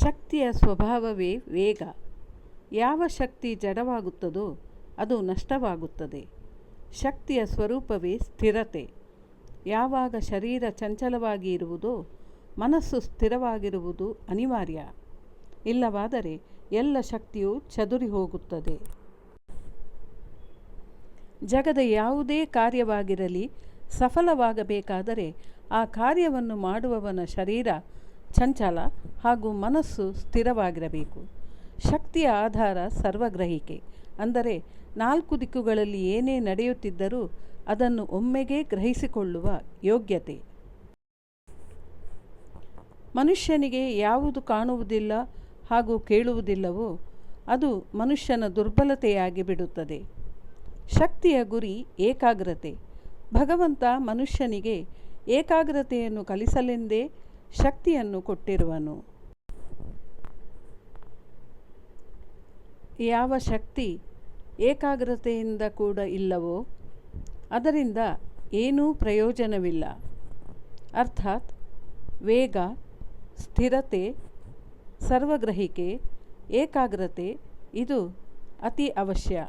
ಶಕ್ತಿಯ ಸ್ವಭಾವವೇ ವೇಗ. ಯಾವ ಶಕ್ತಿ ಜಡವಾಗುತ್ತದೋ ಅದು ನಷ್ಟವಾಗುತ್ತದೆ. ಶಕ್ತಿಯ ಸ್ವರೂಪವೇ ಸ್ಥಿರತೆ. ಯಾವಾಗ ಶರೀರ ಚಂಚಲವಾಗಿ ಇರುವುದೋ ಮನಸ್ಸು ಸ್ಥಿರವಾಗಿರುವುದು ಅನಿವಾರ್ಯ. ಇಲ್ಲವಾದರೆ ಎಲ್ಲ ಶಕ್ತಿಯು ಚದುರಿ ಹೋಗುತ್ತದೆ. ಜಗದ ಯಾವುದೇ ಕಾರ್ಯವಾಗಿರಲಿ, ಸಫಲವಾಗಬೇಕಾದರೆ ಆ ಕಾರ್ಯವನ್ನು ಮಾಡುವವನ ಶರೀರ ಚಂಚಲ ಹಾಗೂ ಮನಸ್ಸು ಸ್ಥಿರವಾಗಿರಬೇಕು. ಶಕ್ತಿಯ ಆಧಾರ ಸರ್ವಗ್ರಹಿಕೆ. ಅಂದರೆ ನಾಲ್ಕು ದಿಕ್ಕುಗಳಲ್ಲಿ ಏನೇ ನಡೆಯುತ್ತಿದ್ದರೂ ಅದನ್ನು ಒಮ್ಮೆಗೆ ಗ್ರಹಿಸಿಕೊಳ್ಳುವ ಯೋಗ್ಯತೆ. ಮನುಷ್ಯನಿಗೆ ಯಾವುದು ಕಾಣುವುದಿಲ್ಲ ಹಾಗೂ ಕೇಳುವುದಿಲ್ಲವೋ ಅದು ಮನುಷ್ಯನ ದುರ್ಬಲತೆಯಾಗಿ ಬಿಡುತ್ತದೆ. ಶಕ್ತಿಯ ಗುರಿ ಏಕಾಗ್ರತೆ. ಭಗವಂತ ಮನುಷ್ಯನಿಗೆ ಏಕಾಗ್ರತೆಯನ್ನು ಕಲಿಸಲೆಂದೇ ಶಕ್ತಿಯನ್ನು ಕೊಟ್ಟಿರುವನು. ಯಾವ ಶಕ್ತಿ ಏಕಾಗ್ರತೆಯಿಂದ ಕೂಡ ಇಲ್ಲವೋ, ಅದರಿಂದ ಏನೂ ಪ್ರಯೋಜನವಿಲ್ಲ. ಅರ್ಥಾತ್ ವೇಗ, ಸ್ಥಿರತೆ, ಸರ್ವಗ್ರಹಿಕೆ, ಏಕಾಗ್ರತೆ, ಇದು ಅತಿ ಅವಶ್ಯ.